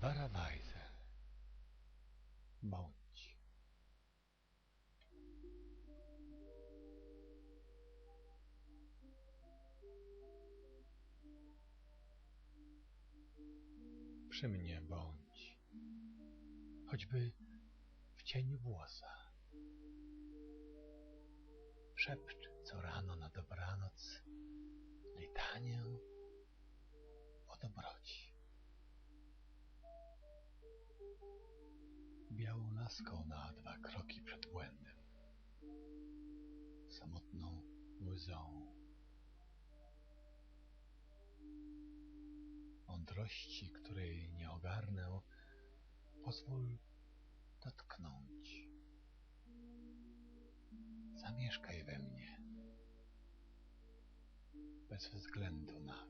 Barbara Weise Bądź. Przy mnie bądź. Choćby w cieniu włosa. Szepcz co rano na dobranoc białą laską na dwa kroki przed błędem, samotną łzą. Mądrości, której nie ogarnę, pozwól dotknąć. Zamieszkaj we mnie, bez względu na.